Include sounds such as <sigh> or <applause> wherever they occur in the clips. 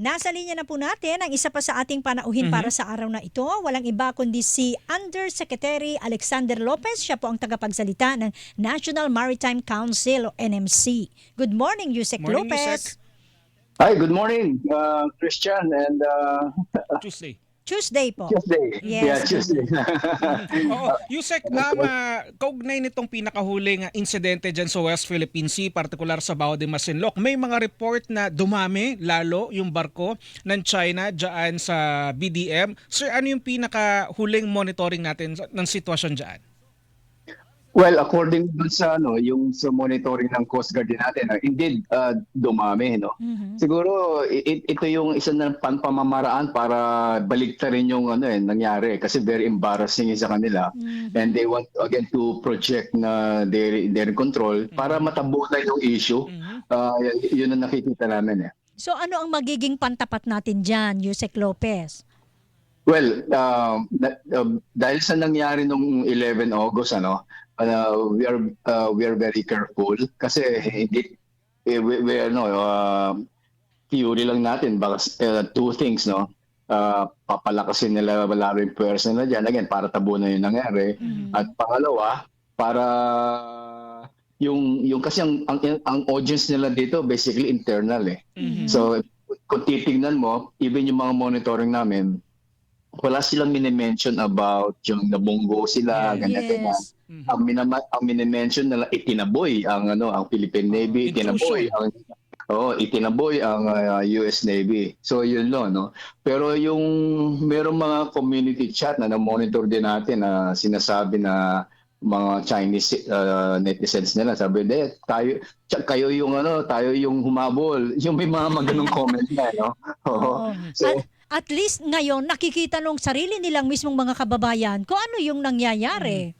Nasa linya na po natin ang isa pa sa ating panauhin Mhm. para sa araw na ito. Walang iba kundi si Undersecretary Alexander Lopez. Siya po ang tagapagsalita ng National Maritime Council o NMC. Good morning, Yusek Morning, Lopez. Yusek. Hi, good morning, uh, Christian, and uh, Tuesday. Tuesday po. Tuesday. Yes. Yeah, Tuesday. <laughs> Oo, Yusek, um, uh, kaugnay nitong pinakahuling insidente dyan sa West Philippine Sea, partikular sa Bao de Masinloc, may mga report na dumami lalo yung barko ng China dyan sa BDM. Sir, ano yung pinakahuling monitoring natin ng sitwasyon dyan? Well, according dun sa ano, yung sa monitoring ng Coast Guard din natin, uh, indeed uh, dumami, no. Mhm. Siguro i- i- ito yung isa ng panpamamaraan para baliktarin yung ano eh nangyari kasi very embarrassing sa kanila. Mhm. And they want again to project na they're in control para matabunan yung issue. Mhm. Uh, yun ang nakikita namin eh. So ano ang magiging pantapat natin dyan, Yusek Lopez? Well, um, da- um, dahil sa nangyari nung 11 August, ano, uh, we are uh, we are very careful kasi hindi eh, we, we ano, uh, theory lang natin baka uh, two things, no. Uh, papalakasin nila lalo yung pwersa na dyan. Again, para tabunan yung nangyari. Mhm. At pangalawa, para yung yung kasi ang, ang ang audience nila dito basically internal eh. Mhm. So, kung titignan mo, even yung mga monitoring namin, wala silang minimension about yung nabunggo sila, Yes. ganyan, ganyan. Yes. Mhm. Ang, minama, ang minimension nila, itinaboy ang, ano, ang Philippine Navy, Oh, itinaboy ang Oh, itinaboy ang uh, US Navy. So yun lo, no. Pero yung merong mga community chat na na-monitor din natin na sinasabi na mga Chinese uh, netizens nila sabi de tayo kayo yung ano tayo yung humabol <laughs> yung may mga maganong comment na no <laughs> Oo. Oo. So, At, at least ngayon, nakikita nung sarili nilang mismong mga kababayan kung ano yung nangyayari.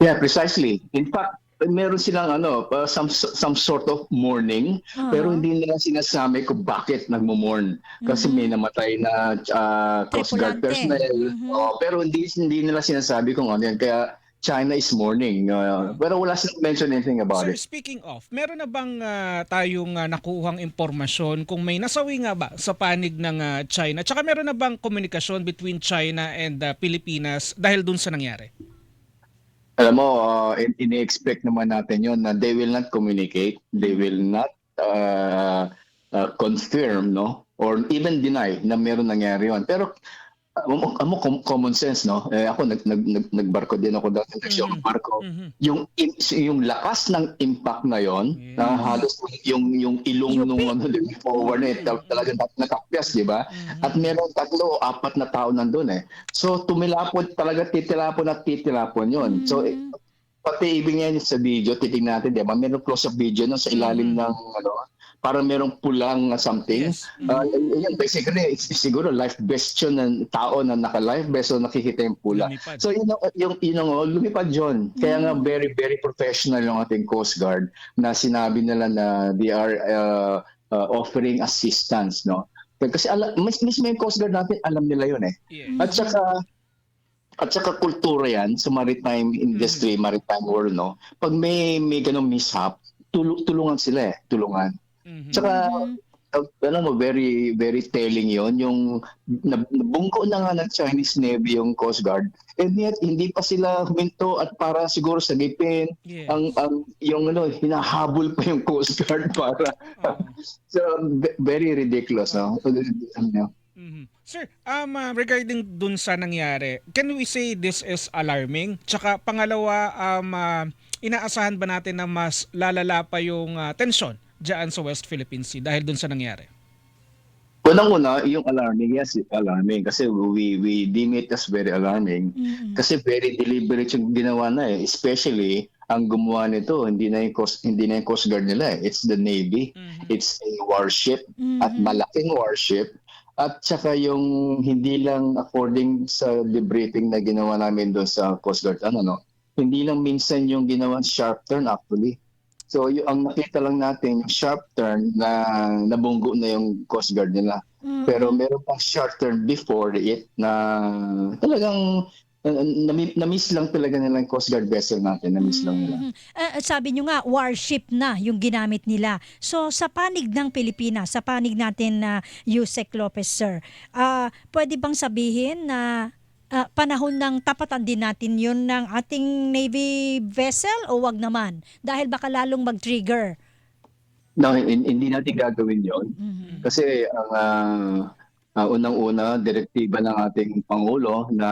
yeah precisely in fact meron silang ano uh, some some sort of mourning Ah. pero hindi nila sinasabi kung bakit nagmo-mourn kasi Mhm. may namatay na uh, Coast Guard personnel Mhm. Oh, pero hindi hindi nila sinasabi kung ano yan kaya China is mourning uh, pero wala silang mention anything about Sir, it speaking of, meron na bang ah, tayong ah, nakuhang impormasyon kung may nasawi nga ba sa panig ng ah, China? Tsaka meron na bang komunikasyon between China and ah, Pilipinas dahil dun sa nangyari? alam mo uh, in- ini-expect naman natin yon na they will not communicate they will not uh, uh, confirm no or even deny na meron nangyari yon pero uh, amo com- common sense no eh, ako nag, nag, nag nagbarko din ako dati nag Mhm. barko Mhm. yung in- yung lakas ng impact na yon Yes. na halos yung yung ilong nung ano yung forward na eh, tal- talagang nakapyas di ba Mhm. at meron tatlo o apat na tao nandun eh so tumilapon talaga titilapon at titilapon yon so eh, pati ibig yun sa video titingnan natin di ba meron close-up video no, sa ilalim Mhm. ng ano parang merong pulang na something Yes. Ah, yun, basically, it's- siguro life vest yun ng tao na naka-life vest so nakikita yung pula. Lumipad. So yun ang, yung, yun ang oh, lumipad yun. Kaya nga very, very professional yung ating Coast Guard na sinabi nila na they are uh, uh, offering assistance, no? Kasi ala, mis, mismo yung Coast Guard natin, alam nila yun eh. Yeah. At saka, at saka kultura yan sa maritime industry, maritime world, no? Pag may, may ganong mishap, tul- tulungan sila eh, tulungan. Mhm. Tsaka, Mhm. uh, alam mo, very, very telling yon yung nab- nabungko na nga ng Chinese Navy yung Coast Guard. And yet, hindi pa sila huminto at para siguro sagipin Yeah. ang, ang yung ano, hinahabol pa yung Coast Guard <laughs> para. Oo. so, ve- very ridiculous, no? Ano, Mhm. Sir, um, uh, regarding dun sa nangyari, can we say this is alarming? Tsaka pangalawa, um, uh, inaasahan ba natin na mas lalala pa yung uh, tensyon dyan sa West Philippine Sea dahil dun sa nangyari? Unang-una, yung alarming, yes, alarming. Kasi we, we deem it as very alarming. Mhm. Kasi very deliberate yung ginawa na eh. Especially, ang gumawa nito, hindi na yung Coast, hindi na yung Coast Guard nila eh. It's the Navy. Mhm. It's a warship at Mhm. malaking warship. At saka yung hindi lang according sa debriefing na ginawa namin doon sa Coast Guard, ano no, hindi lang minsan yung ginawa sharp turn actually. So yung ang nakita lang natin yung sharp turn na nabunggo na yung Coast Guard nila. Mhm. Pero meron pang sharp turn before it na talagang na- na-miss lang talaga nila yung Coast Guard vessel natin. Na-miss lang nila. Eh, sabi nyo nga, warship na yung ginamit nila. So, sa panig ng Pilipinas, sa panig natin na Yusek Lopez, sir, ah, pwede bang sabihin na ah, panahon ng tapatan din natin yun ng ating Navy vessel o wag naman? Dahil baka lalong mag-trigger. No, hin- hindi natin gagawin yon Mhm. Kasi ang ah, ah, unang-una, direktiba ng ating Pangulo na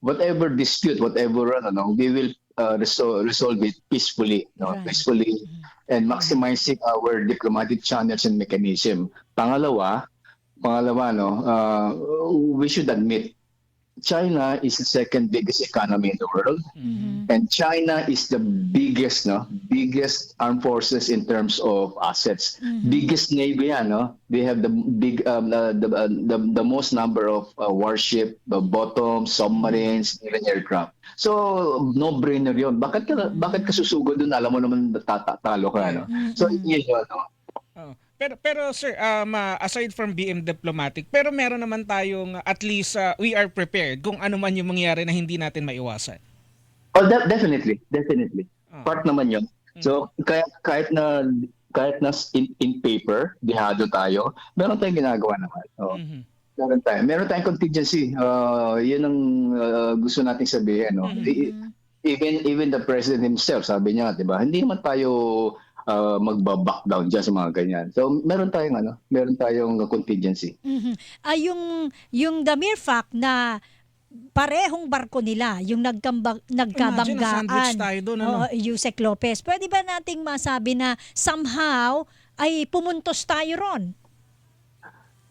whatever dispute, whatever ano, no, we will uh, resol- resolve it peacefully, no, Right. peacefully and maximizing our diplomatic channels and mechanism. Pangalawa, pangalawa no, uh, we should admit China is the second biggest economy in the world. Mhm. And China is the biggest, no, biggest armed forces in terms of assets. Mhm. Biggest navy, yan, no. They have the big, um, uh, the, uh, the the most number of uh, warship, uh, bottoms, submarines, even aircraft. So no brainer yon. Bakit ka bakit ka susugod doon? Alam mo naman tatatalo ka, no. So Mhm. yun yun, no. Oh. Pero pero sir, um, ah, aside from BM diplomatic, pero meron naman tayong ah, at least ah, we are prepared kung ano man yung mangyari na hindi natin maiwasan. Oh, de- definitely, definitely. Ah. Part naman yun. So kaya kahit na kahit na in, in paper, dihado tayo, meron tayong ginagawa naman. Oh. Mhm. Meron tayo. Meron tayong contingency. Uh, yun ang uh, gusto nating sabihin. No? Mhm. I- Even even the president himself, sabi niya, 'di ba? Hindi naman tayo uh, magba-back down diyan sa mga ganyan. So meron tayong ano, meron tayong contingency. Mhm. Ay yung yung the mere fact na parehong barko nila, yung nagkambag, Imagine, nagkabanggaan. na-sandwich tayo doon. Ano? Oo, Yusek Lopez. Pwede ba nating masabi na somehow ay pumuntos tayo ron?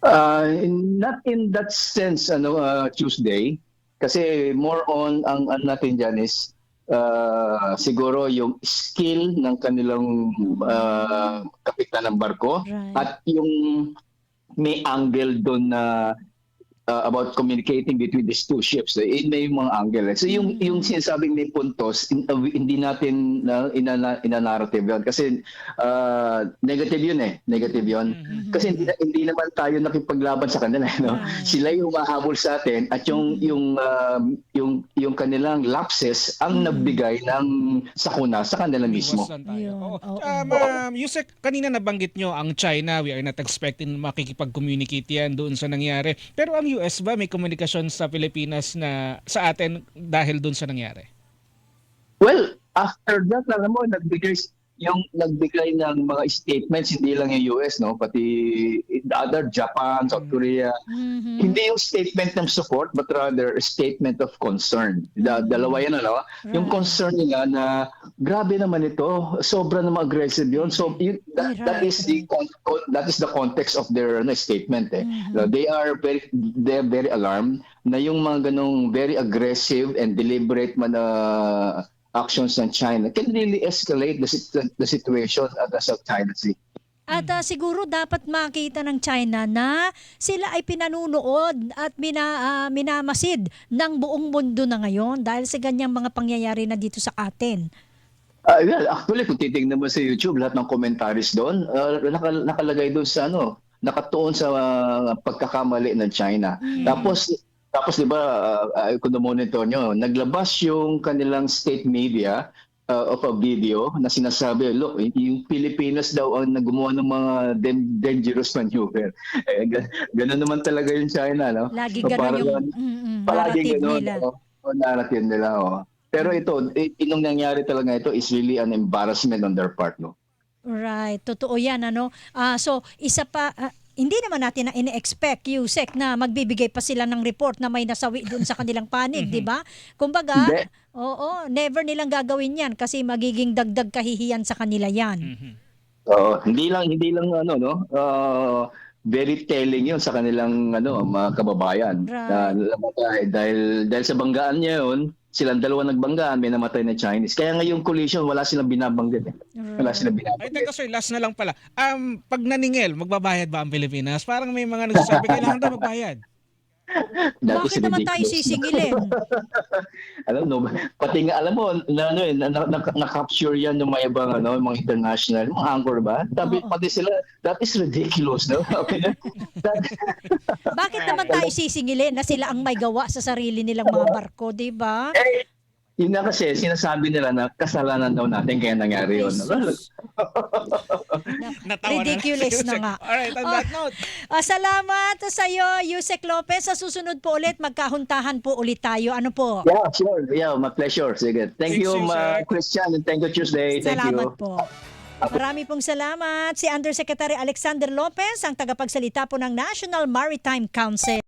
Uh, in- not in that sense ano uh, Tuesday kasi more on ang ano natin diyan is uh, siguro yung skill ng kanilang uh, kapitan ng barko Right. at yung may angle doon na uh, about communicating between these two ships. Eh, may mga angle. eh. So yung Mm. yung sinasabing may puntos, in- uh, hindi natin na inana, inanarrative yun. Kasi uh, negative yun eh. Negative yun. Mhm. Kasi hindi, hindi naman tayo nakipaglaban sa kanila. eh, No? Right. Sila yung mahabol sa atin at yung yung um, yung yung kanilang lapses ang Mm. nagbigay ng sakuna sa kanila mismo. Tayo. Yun, Oo. Um, um, Yusek, kanina nabanggit nyo ang China, we are not expecting makikipag-communicate yan doon sa nangyari. Pero ang US ba may komunikasyon sa Pilipinas na sa atin dahil doon sa nangyari? Well, after that, alam mo, nagbigay yung nagbigay ng mga statements hindi lang yung US no? Pati the other Japan, South Mm. Korea. Mhm. hindi yung statement ng support but rather a statement of concern. Da, dalawa yan yung Right. concern nila na grabe naman ito. Sobra naman aggressive yun. So yun, that, that is the that is the context of their ano, statement eh. Mhm. Uh, they are very they are very alarmed na yung mga ganong very aggressive and deliberate man uh, actions ng China can really escalate the, the situation at the South China Sea. At ah, siguro dapat makita ng China na sila ay pinanunood at mina, ah, minamasid ng buong mundo na ngayon dahil sa ganyang mga pangyayari na dito sa atin. Uh, well, actually, kung titingnan mo sa YouTube, lahat ng commentaries doon, uh, naka- nakalagay doon sa ano, nakatuon sa uh, pagkakamali ng China. Mm. Tapos, tapos di ba, uh, uh, kung monitor nyo, naglabas yung kanilang state media uh, of a video na sinasabi, look, yung Pilipinas daw ang naggumawa ng mga dan- dangerous maneuver. <laughs> Eh, ga- ganun naman talaga yung China, no? Lagi So, ganun yung yun, mm, mm, Palagi ganun, nila. oh, oh, narrative nila, oh. Pero ito, inong nangyari talaga ito is really an embarrassment on their part, no? Right, totoo yan ano. Ah, so isa pa ah, hindi naman natin na ini-expect Yusek na magbibigay pa sila ng report na may nasawi doon sa kanilang panig, di ba? Kumbaga, Hindi. oo, never nilang gagawin 'yan kasi magiging dagdag kahihiyan sa kanila 'yan. Mhm. Oo, hindi lang hindi lang ano no, uh, very telling 'yun sa kanilang ano mga kababayan. Right. Na namatay dahil dahil sa banggaan niya 'yun, silang dalawa nagbanggaan, may namatay na Chinese. Kaya ngayong collision wala silang binabanggit. Eh. Wala silang Ay, binabanggit. teka sir, last na lang pala. Um, pag naningil, magbabayad ba ang Pilipinas? Parang may mga nagsasabi, kailangan daw magbayad. That is Bakit naman tayo sisingilin? <laughs> alam no, pati nga alam mo na ano eh, na, na, na, na-capture yan ng mga ibang ano, mga international, mga anchor ba? Sabi Oo. pati sila, that is ridiculous, no? <laughs> Bakit naman tayo sisingilin na sila ang may gawa sa sarili nilang mga barko, di ba? Yun na kasi sinasabi nila na kasalanan daw natin kaya nangyari yun. <laughs> Natawa Ridiculous na, na nga. Alright, on Oh. that note. Ah, salamat sa iyo, Yusek Lopez. Sa susunod po ulit, magkahuntahan po ulit tayo. Ano po? Yeah, sure. Yeah, my pleasure. Sige. Thank Thanks, you, ma-. Christian, and thank you, Tuesday. Thank Salamat you. po. Marami pong salamat. Si Undersecretary Alexander Lopez, ang tagapagsalita po ng National Maritime Council.